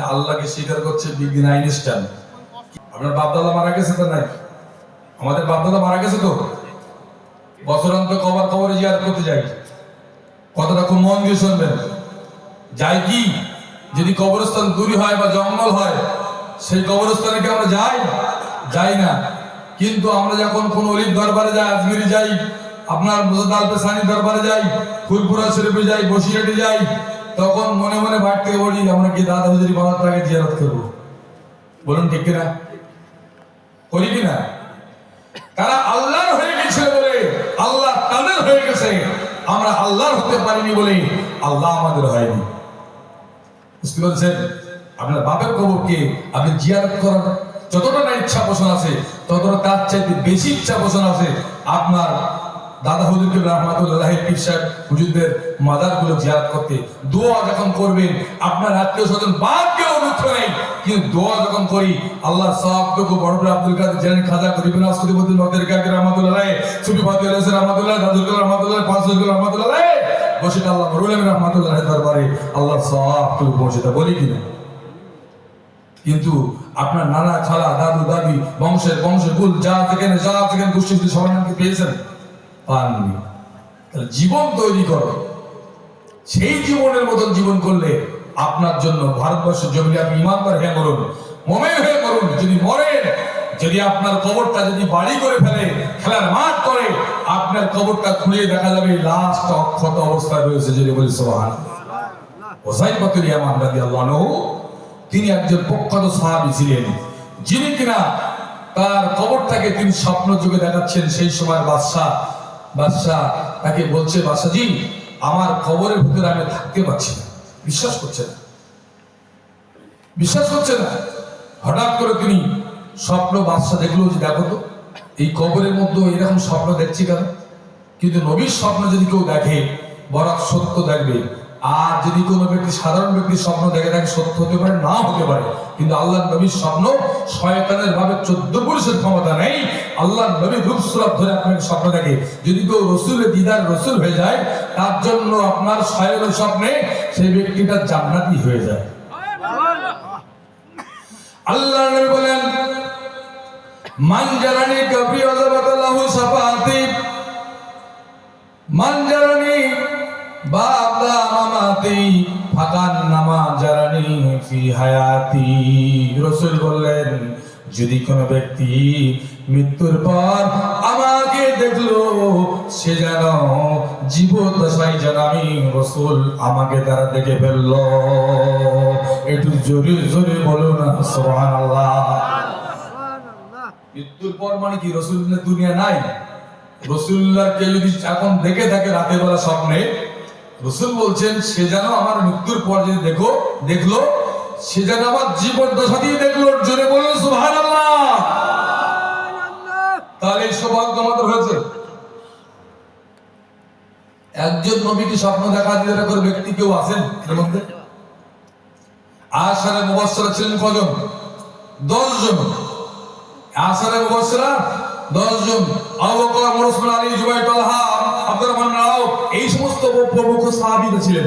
আল্লাহকে স্বীকার করছে বিজ্ঞান আইনস্টাইন। আপনার বাপদাদা মারা গেছে তো নাই? আমাদের বাপদাদা মারা গেছে তো? বছরান্ত কবর কবরে জিয়ার করতে যাই। কথাটা খুব মন দিয়ে শুনবেন। যাই কি, যদি কবরস্থান দূরে হয় বা জঙ্গল হয়, সেই কবরস্থানে কি আমরা যাই? যাই না। কিন্তু আমরা যখন কোন অলির দরবারে যাই আজমিরি যাই, আপনার মুজাদ্দাল পেসানি দরবারে যাই, ফুলপুরা শরীফে যাই, বসিরহাটে যাই তখন মনে মনে থেকে বলি, আমরা কি দাদা হুজুরি বাবার জিয়ারত করব। বলুন, ঠিক কিনা? করি কিনা? তারা আল্লাহর হয়ে গেছে বলে, আল্লাহ তাদের হয়ে গেছে। আমরা আল্লাহর হতে পারিনি বলে আল্লাহ আমাদের হয়নি। বুঝতে পারছেন? আপনার বাপের কবরকে আপনি জিয়ারত করার যতটা না ইচ্ছা পোষণ আছে, ততটা তার চাইতে বেশি ইচ্ছা পোষণ আছে, আপনার দাদা হুজুরকে রহমাতুল্লাহ পীর সাহেব হুজুরদের মাদারগুলো জিয়ারত করতে দোয়া যখন করবেন, আপনার আত্মীয় স্বজন বাদ কেউ দুঃখ নেই, কিন্তু দোয়া যখন করি, আল্লাহ সবটুকু বড় আব্দুল কাদের জেন খাজা করিবেন আসকুদিবুদ্দিন নদের কাকে রহমাতুল্লাহ সুফি ফাতিহ আলাইহিস রহমাতুল্লাহ দাদুল রহমাতুল্লাহ ফাজলুল রহমাতুল্লাহ বসিত আল্লাহ মরুলাম রহমাতুল্লাহ দরবারে আল্লাহ সবটুকু পৌঁছতে বলি কিনা কিন্তু আপনার নানা খালা দাদু, দাদি, বংশের বংশের কুল, যা যেখানে যা যেখানে গোষ্ঠী সবার নামকে পেয়েছেন? পাননি তাহলে জীবন তৈরি করো। সেই জীবনের মতন জীবন করলে আপনার জন্য ভারতবর্ষের জমিনে আপনি ইমানদার হয়ে মরুন, মোমেন হয়ে মরুন। যদি মরেন, যদি আপনার কবরটা যদি বাড়ি করে ফেলে, খেলার মাঠ করে, আপনার কবরটা খুলে দেখা যাবে লাস্ট অক্ষত অবস্থায় রয়েছে যদি বলি সোহান। ওসাই পাতুল ইয়ামান রাদিয়াল্লাহু আনহু, তিনি একজন প্রখ্যাত সাহাবী ছিলেন। যিনি কিনা তার কবরটাকে তিনি স্বপ্ন যুগে দেখাচ্ছেন সেই সময় বাদশাহ বাদশাহ তাকে বলছে, বাদশাহজি, আমার কবরের ভিতরে আমি থাকতে পারছি না। বিশ্বাস করছে না। বিশ্বাস করছে না। হঠাৎ করে তিনি স্বপ্ন বাদশাহ দেখল যে, দেখো তো, এই কবরের মধ্যে এরকম স্বপ্ন দেখছি কেন? কিন্তু নবীর স্বপ্ন যদি কেউ দেখে বরাক সত্য দেখবে। আর যদি কোনো ব্যক্তি সাধারণ ব্যক্তি স্বপ্ন দেখে থাকে সত্য হতে পারে না হতে পারে। কিন্তু আল্লাহ নবীর স্বপ্ন শয়তানের ভাবে চোদ্দ পুরুষের ক্ষমতা নেই। আল্লাহ নবী রূপ সুরত ধরে আপনাকে স্বপ্ন দেখে। যদি কেউ রসুলের দিদার রসুল হয়ে যায়, তার জন্য আপনার শয়ন স্বপ্নে সেই ব্যক্তিটা জান্নাতি হয়ে যায়। আল্লাহ নবী বলেন, মান কবি আযাবাতাল্লাহু শাফাআতি মান জারানি বাদা মামাতি। ফাকান নামা জারানি ফি হায়াতি। রাসূল বললেন যদি কোনো ব্যক্তি মৃত্যুর পর আমাকে দেখল সে যেন জীবদশায় যেন আমি রসুল আমাকে তারা দেখে ফেলল। একটু জোরে জোরে বলো না সুবহানাল্লাহ। মৃত্যুর পর মানে কি? রসুল্লাহ দুনিয়া নাই? রসুল্লাহকে যদি এখন দেখে থাকে রাতের বেলা স্বপ্নে রসুল বলছেন সে যেন আমার মৃত্যুর পর যদি দেখো দেখল সে যেন আমার জীবন দশাতেই দেখল জোরে বলুন সুভান তাহলে সৌভাগ্য আমাদের হয়েছে। একজন নবীকে স্বপ্ন দেখা দিয়ে করে ব্যক্তি কেউ আছেন এর মধ্যে? আশারে মুবাসসারা ছিলেন কজন? দশ জন আসারে মুবাসসিরা 10 জন আবু বকর ওমর ওসমান আলী জুবাইর তালহা আব্দুর রহমান রাও এই সমস্ত প্রমুখ সাহাবীরা ছিলেন।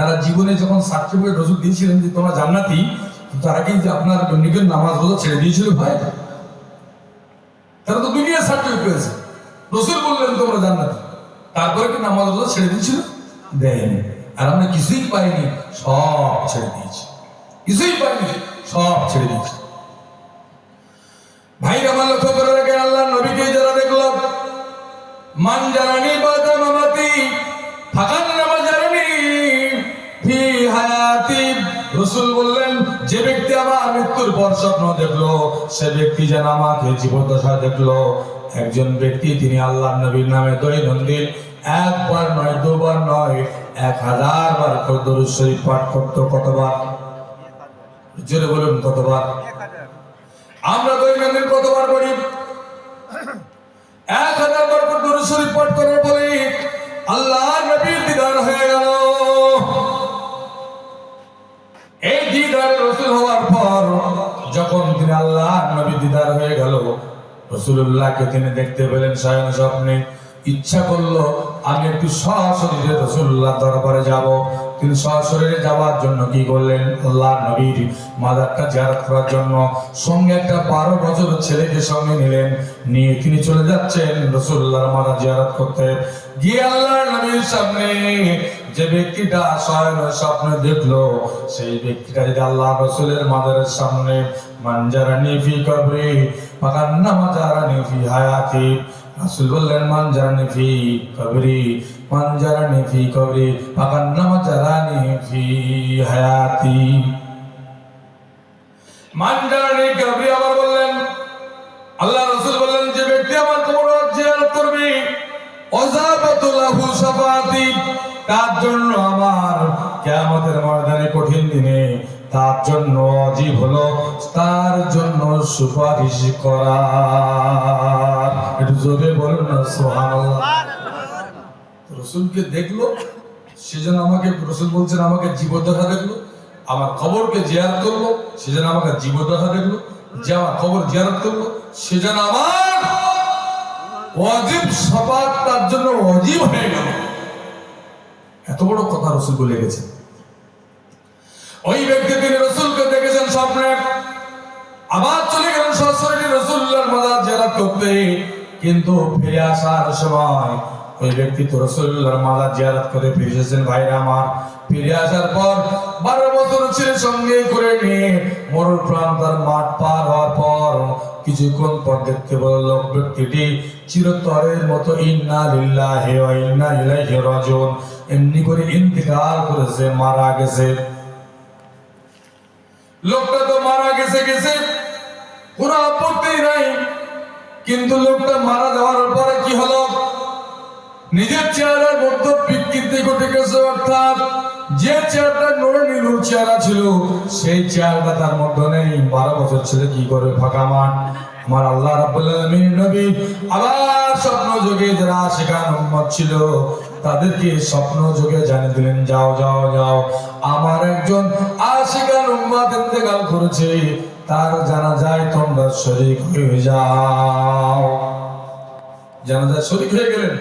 তারা জীবনে যখন সার্টিফিকেট রসুল দিয়েছিলেন যে তোমরা জান্নাতি, তারা কি যে আপনার নিজের নামাজ রোজা ছেড়ে দিয়েছিল ভাই। তারা তো দুনিয়ার সার্টিফিকেট পেয়েছে রসুল বললেন, তোমরা জান্নাতি। তারপরে কি নামাজ রোজা ছেড়ে দিয়েছিল? দেয়নি। আর আমরা কিছুই পাইনি, সব ছেড়ে দিয়েছি। কিছুই পাইনি, সব ছেড়ে দিয়েছি। ভাই আমার লক্ষ্য করে রাখেন আল্লাহ নবীকে যারা দেখল মান জারানি বাদা মামাতি ফাকান রাসূল বললেন, যে ব্যক্তি আমার মৃত্যুর পর স্বপ্ন দেখল, সে ব্যক্তি যেন আমাকে জীবদ্দশা দেখল। একজন ব্যক্তি, তিনি আল্লাহ নবীর নামে দৈনন্দিন একবার নয়, দুবার নয়, এক হাজার বার করে শরীফ পাঠ করতো, কতবার? জোরে বলুন, কতবার? আমরা দৈনন্দিন কতবার পড়ি? নবী দিদার হয়ে গেল। রসুল্লাহকে তিনি দেখতে পেলেন সায়ন স্বপ্নে। ইচ্ছা করল, আমি একটু সশরীরে রসুল্লাহ দরবারে যাব। তিনি সরাসরি যাওয়ার জন্য কি করলেন? আল্লাহ নবীর মাদারটা জিয়ারত করার জন্য সঙ্গে একটা বারো বছর ছেলেকে সঙ্গে নিলেন। নিয়ে তিনি চলে যাচ্ছেন রসুল্লাহর মাজার জিয়ারত করতে। গিয়ে আল্লাহ নবীর সামনে যে ব্যক্তিটা স্বয়ং স্বপ্নে দেখল, সেই ব্যক্তিটা যদি আল্লাহ রসুলের মাজারের সামনে মানজারানি ফি কবরি, ফাকান্না মাজারানি ফি হায়াতি। রাসূল বললেন, মানজারানি ফি কবরি, মানজারানি ফি কবরি, ফাকান্না মাজারানি ফি হায়াতি। মানজারানি তার জন্য আমার কিয়ামতের ময়দানে কঠিন দিনে তার জন্য অজীব হলো, তার জন্য সুপারিশ করা। একটু জোরে বলুন না, সুবহানাল্লাহ। রসুলকে দেখল, সেজন্য আমাকে, রসুল বলছেন, আমাকে জীবদ্দশা দেখল। আমার কবরকে জিয়ারত করল, সেজন্য আমাকে জীবদ্দশা দেখল। যে আমার কবর জিয়ারত করল, সেজন্য আমার অজীব সবাক তার জন্য অজীব হয়ে গেল। এত বড় কথা রসুল বলে গেছে ওই ব্যক্তি তিনি রসুলকে দেখেছেন স্বপ্নে। আবার চলে গেলেন সরাসরি রসুল্লার মাজার জিয়ারত করতে। কিন্তু ফিরে আসার সময় ওই ব্যক্তি তো রসুল্লার মাজার জিয়ারত করে ফিরে এসেছেন, ভাইরা আমার, ফিরে আসার পর বারো বছর ছেলে সঙ্গে করে নিয়ে মরুর প্রাণ তার মাঠ পার হওয়ার পর কিছুক্ষণ পর দেখতে পেল ব্যক্তিটি চিরতরের মতো ইন্না লিল্লাহি ওয়া ইন্না ইলাইহি রাজিউন এমনি করে ইন্তেকাল করেছে, মারা গেছে। লোকটা তো মারা গেছে গেছে। কোনো আপত্তি নাই। কিন্তু লোকটা মারা যাওয়ার পরে কি হলো? নিজের চেহারার মধ্যে বিকৃতি ঘটে গেছে, অর্থাৎ যে চেয়ারটা নরনি নূর চেহারা ছিল, সেই চেয়ারটা তার মধ্যে নেই। বারো বছর ছেলে কি করে ফাঁকা মাঠ? আমার আল্লাহ রাব্বুল নবী আবার স্বপ্ন যোগে যারা সেখানে উম্মত ছিল, তাদেরকে স্বপ্ন যোগে জানিয়ে দিলেন, যাও যাও যাও। আমার একজন আশিকান উম্মত ইন্তেকাল করেছে। তার জানা যায় তোমরা শরীক হয়ে যাও। জানা যায় শরীক হয়ে গেলেন।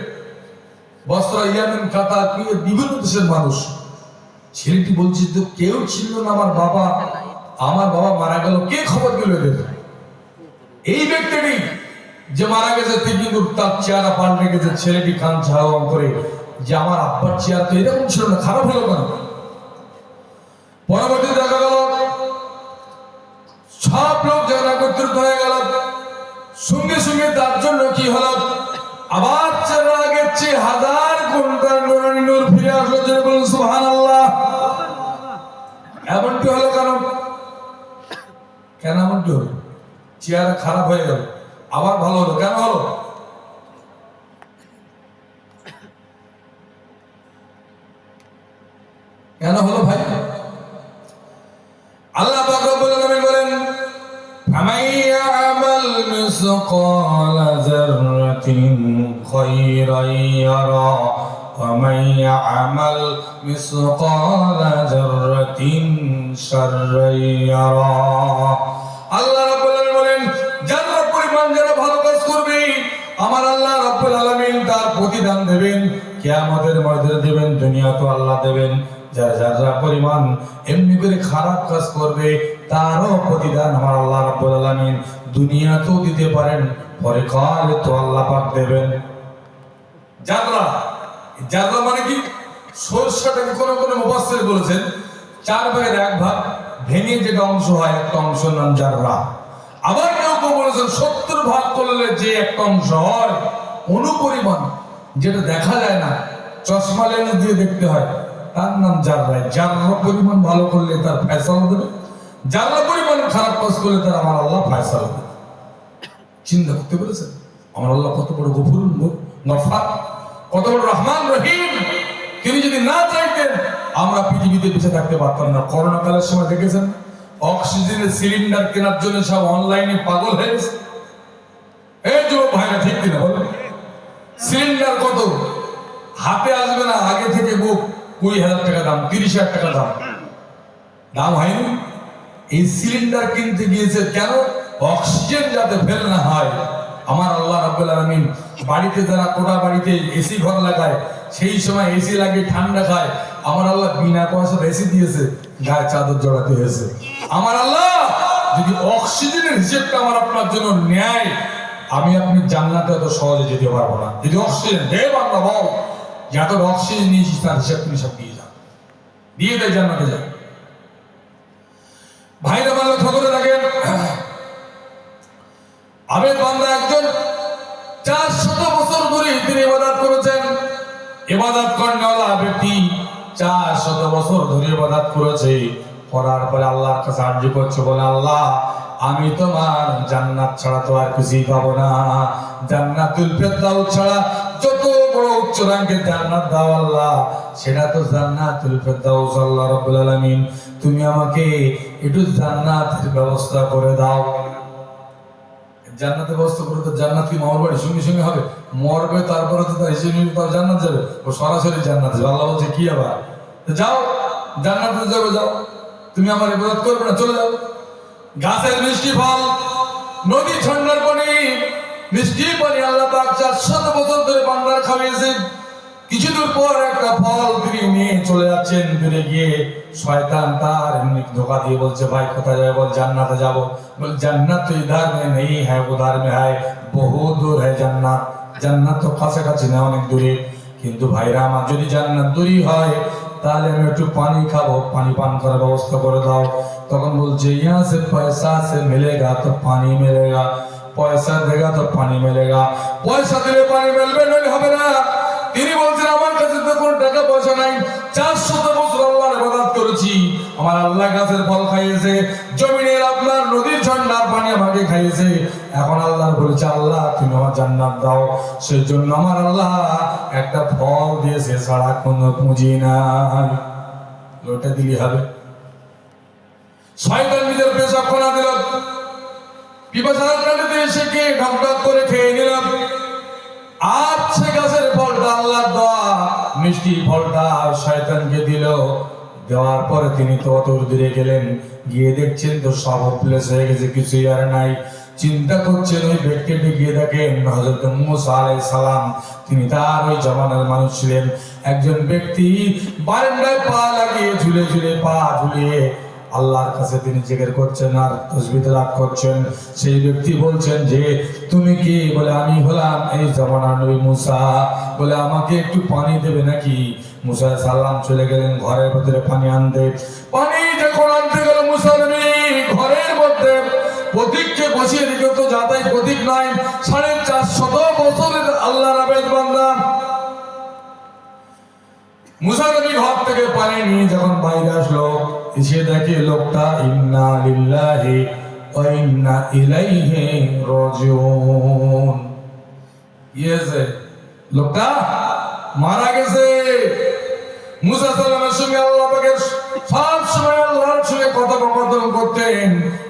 বস্ত্র ইয়ামিন, কাতার বিভিন্ন দেশের মানুষ। ছেলেটি বলছে, তো কেউ ছিল না আমার বাবা? আমার বাবা মারা গেল, কে খবর দিল এদের? এই ব্যক্তিটি যে মারা গেছে তিনি তার চেহারা পাল্টে গেছে ছেলেটি কান ছাড়াও করে যে আমার আব্বার চেয়ার তো এরকম ছিল না, খারাপ হলো কেন? পরবর্তী দেখা গেল, সব লোক যখন একত্রিত হয়ে গেল। সঙ্গে সঙ্গে তার জন্য কি হলো? আবার চেহারা চেয়ে হাজার নুরানি নূর ফিরে আসলো যে বলুন সুহান আল্লাহ এমনটি হলো কেন কেন এমনটি হলো চেয়ার খারাপ হয়ে গেল। আবার ভালো হলো। কেন হলো? কেন হলো ভাই? আল্লাহ বলেন মিসকাল যাররাতিন খায়রান ইয়ারা। ومن يعمل مثقال ذرة شرا يرى আল্লাহ রাব্বুল আলামিন বলেন যারা পরিমাণ যারা ভালো কাজ করবে আমার আল্লাহ রাব্বুল আলামিন তার প্রতিদান দেবেন কিয়ামতের ময়দানে দেবেন দুনিয়া তো আল্লাহ দেবেন যারা যারা পরিমাণ এমনি করে খারাপ কাজ করবে তারও প্রতিদান আমার আল্লাহ রাব্বুল আলামিন দুনিয়াতেও দিতে পারেন পরে কালে তো আল্লাহ পাক দেবেন জাররা জাররা মানে কি সরষাটাকে কোনো কোনো মুফাসসির বলেছেন, চার ভাগের এক ভাগ ভেঙে যেটা অংশ হয়, একটা অংশ নাম জাররা আবার কেউ কেউ বলেছেন সত্তর ভাগ করলে যে একটা অংশ হয়, অনুপরিমাণ যেটা দেখা যায় না, চশমা লেন্স দিয়ে দেখতে হয়, তার নাম জাররা জাররা পরিমাণ ভালো করলে তার ফয়সালা দেবে জাররা পরিমাণ খারাপ কাজ করলে তার আমার আল্লাহ ফয়সালা দেবে। চিন্তা করতে পেরেছেন? আমার আল্লাহ কত বড় গফুর নফাত কত বড় রহমান রহিম। তিনি যদি না চাইতেন, আমরা পৃথিবীতে বেঁচে থাকতে পারতাম না। করোনা কালের সময় দেখেছেন? অক্সিজেনের সিলিন্ডার কেনার জন্য সব অনলাইনে পাগল হয়ে গেছে। এই যুবক ভাইরা, ঠিক কিনা বলেন? সিলিন্ডার কত? হাতে আসবে না, আগে থেকে বুক। কুড়ি হাজার টাকা দাম, তিরিশ হাজার টাকা দাম। দাম হয়নি? এই সিলিন্ডার কিনতে গিয়েছে কেন? অক্সিজেন যাতে ফেল না হয়। আমার আল্লাহ রাব্বুল আলামিন বাড়িতে যারা কোটা বাড়িতে এসি ঘর লাগায়, সেই সময় এসি লাগে ঠান্ডা খায়। আমার আল্লাহ বিনা পয়সা এসি দিয়েছে, গায়ে চাদর জড়াতে হয়েছে। আমার আল্লাহ, যদি অক্সিজেনের হিসেবটা আমার আপনার জন্য নেয় আমি আপনি জান্নাতে এত সহজে যেতে পারব না। যদি অক্সিজেন হে বাংলা বল, যত অক্সিজেন নিয়েছিস তার হিসাব তুমি সব দিয়ে যাও দিয়ে দেয় জান্নাতে যাও ভাইরা, ভালো খবরে থাকেন আবেদ বান্দা একজন চার শত বছর ধরে তিনি ইবাদত করেছেন। ইবাদত করেনওয়ালা ব্যক্তি চার শত বছর ধরে ইবাদত করেছে। করার পরে আল্লাহর কাছে আর্য করছে, বলে, আল্লাহ, আমি তোমার জান্নাত ছাড়া তো আর কিছুই পাবো না। জান্নাতুল ফেরদাউস ছাড়া যত বড় উচ্চ রাঙ্গের জান্নাত দাও আল্লাহ, সেটা তো জান্নাতুল ফেরদাউস, আল্লাহ রাব্বুল আলামিন। তুমি আমাকে একটু জান্নাতের ব্যবস্থা করে দাও। জান্নাতের ব্যবস্থা করে তো জান্নাত কি মামার বাড়ি? সঙ্গে সঙ্গে হবে। মরবে, তারপরে তো তার হিসেবে তার জান্নাত যাবে। ও সরাসরি জান্নাত যাবে। আল্লাহ বলছে, কি আবার? যাও, জান্নাতে যাবে, যাও। তুমি আমার ইবাদত করবে না, চলে যাও। গাছের মিষ্টি ফল, নদী ছন্ডার পানি, মিষ্টি পানি আল্লাহ পাক চার শত বছর ধরে বান্দার খাওয়িয়েছেন কিছু দূর পর একটা ফল তিনি নিয়ে চলে যাচ্ছেন দূরে গিয়ে শয়তান তার এমনি ধোকা দিয়ে বলছে, ভাই, কোথায় যাবে? বল, জান্নাতে যাব। বল, জান্নাত তো ইধার মে নেই হ্যাঁ উধার মে হ্যায় বহু দূর হ্যায় জান্নাত। জান্নাত তো কাছাকাছি না, অনেক দূরে। কিন্তু ভাইরা আমার, যদি জান্নাত দূরই হয়, তাহলে আমি একটু পানি খাব। পানি পান করার ব্যবস্থা করে দাও। তখন বলছে ইয়া সে পয়সা সে মিলেগা, তো পানি মিলেগা। পয়সা দেগা, তো পানি মিলেগা। পয়সা দিলে পানি মিলবে, নইলে হবে না। তিনি বলছেন, আমার কাছে তো কোনো টাকা পয়সা নাই। চারশত বছর আল্লাহর ইবাদত করেছি। আমার আল্লাহ গাছের ফল খাইয়েছে, জমিনের আপনার নদীর ঝর্ণার পানি আমাকে খাইয়েছে। এখন আল্লাহর বলেছে, আল্লাহ, তুমি আমার জান্নাত দাও। সেই জন্য আমার আল্লাহ একটা ফল দিয়েছে, ছাড়া কোনো পুঁজি নাই। লোটা দিলি হবে। শয়তান নিজের পেশা খোলা দিল। পিপাসার কাটাতে এসে কে ঢক ঢক করে খেয়ে নিলাম সে গাছের ফলটা আল্লাহর দেওয়া। মিষ্টি ফলটা শয়তানকে দিল। দেওয়ার পরে তিনি তো অত দূরে গেলেন। গিয়ে দেখছেন তো সব প্লেস হয়ে গেছে, কিছুই আর নাই। চিন্তা করছেন ওই ব্যক্তিটি গিয়ে দেখেন হজরত মুসা আলাই সালাম। তিনি তার ওই জমানার মানুষ ছিলেন। একজন ব্যক্তি বারান্দায় পা লাগিয়ে ঝুলে ঝুলে পা ঝুলিয়ে আল্লাহর কাছে তিনি জিজ্ঞেস করছেন আর তসবিতে রাগ করছেন। সেই ব্যক্তি বলছেন যে, তুমি কি? বলে, আমি হলাম এই জমানার নবী মুসা। বলে, আমাকে একটু পানি দেবে নাকি? মুসা সাল্লাম চলে গেলেন ঘরের ভেতরে পানি আনতে। পানি যখন আনতে গেল মুসা নবী ঘরের মধ্যে, প্রতীককে বসিয়ে দিকে তো যাতাই প্রতীক নাই। সাড়ে চারশত বছরের আল্লাহ রাবেদ বান্দা। মুসা নবী ঘর থেকে পানি নিয়ে যখন বাইরে আসলো এসে দেখে লোকটা, ইন্না লিল্লাহি ওয়া ইন্না ইলাইহি রাজিউন। ইয়েছে লোকটা মারা গেছে। মুসা সাল্লামের সঙ্গে আল্লাহ পাকের সব সময় আল্লাহর সঙ্গে কথোপকথন করতেন।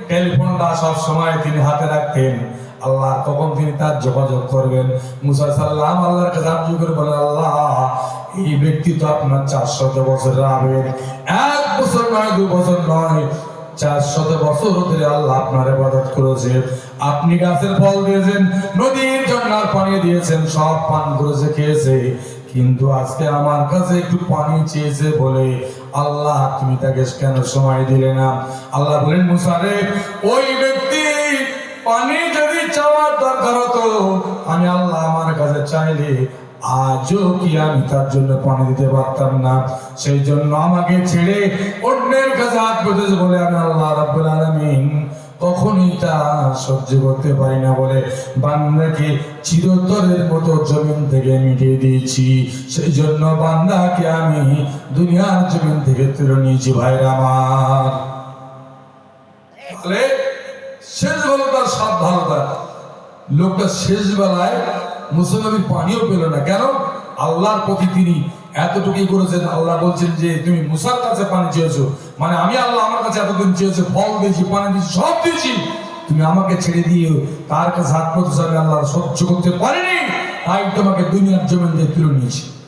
টেলিফোনটা সব সময় তিনি হাতে রাখতেন। আল্লাহ তখন তিনি তার যোগাযোগ করবেন? মুসা সাল্লাম আল্লাহর কাছে আরজু করে বলেন, আল্লাহ, এই ব্যক্তি তো আপনার চারশত বছরের আবেগ এক বছর নয়, দু বছর নয়, চার শত বছর ধরে আল্লাহ আপনার ইবাদত করেছে। আপনি গাছের ফল দিয়েছেন, নদীর ঝর্ণার পানি দিয়েছেন, সব পান করেছে, খেয়েছে। কিন্তু আজকে আমার কাছে একটু পানি চেয়েছে বলে আল্লাহ তুমি তাকে কেন সময় দিলে না? আল্লাহ বলেন মুসারে ওই ব্যক্তি পানি যদি চাওয়ার দরকার হতো, আমি আল্লাহ আমার কাছে চাইলে আজও কি আমি তার জন্য পানি দিতে পারতাম না? সেই জন্য আমাকে ছেড়ে অন্যের কাছে হাত পেতেছে বলে আমি আল্লাহ রাব্বুল আলামিন কখনই তা সহ্য করতে পারি না বলে বান্দাকে চিরতরের মতো জমিন থেকে মিটিয়ে দিয়েছি। সেই জন্য বান্দাকে আমি দুনিয়ার জমিন থেকে তুলে নিয়েছি ভাইরা আমার। তাহলে শেষ হলো তার সাবধানতা লোকটা শেষ বেলায় মুসলমানের পানিও পেল না। কেন? আল্লাহর প্রতি তিনি এতটুকুই করেছেন। আল্লাহ বলছেন যে, তুমি মুসার কাছে পানি চেয়েছো। মানে আমি আল্লাহ আমার কাছে এতদিন চেয়েছো, ফল দিয়েছি, পানি দিয়েছি, সব দিয়েছি। তুমি আমাকে ছেড়ে দিয়ে তার কাছে হাত আমি আল্লাহ সহ্য করতে পারিনি। তাই তোমাকে দুনিয়ার জমিন দিয়ে তুলে নিয়েছি।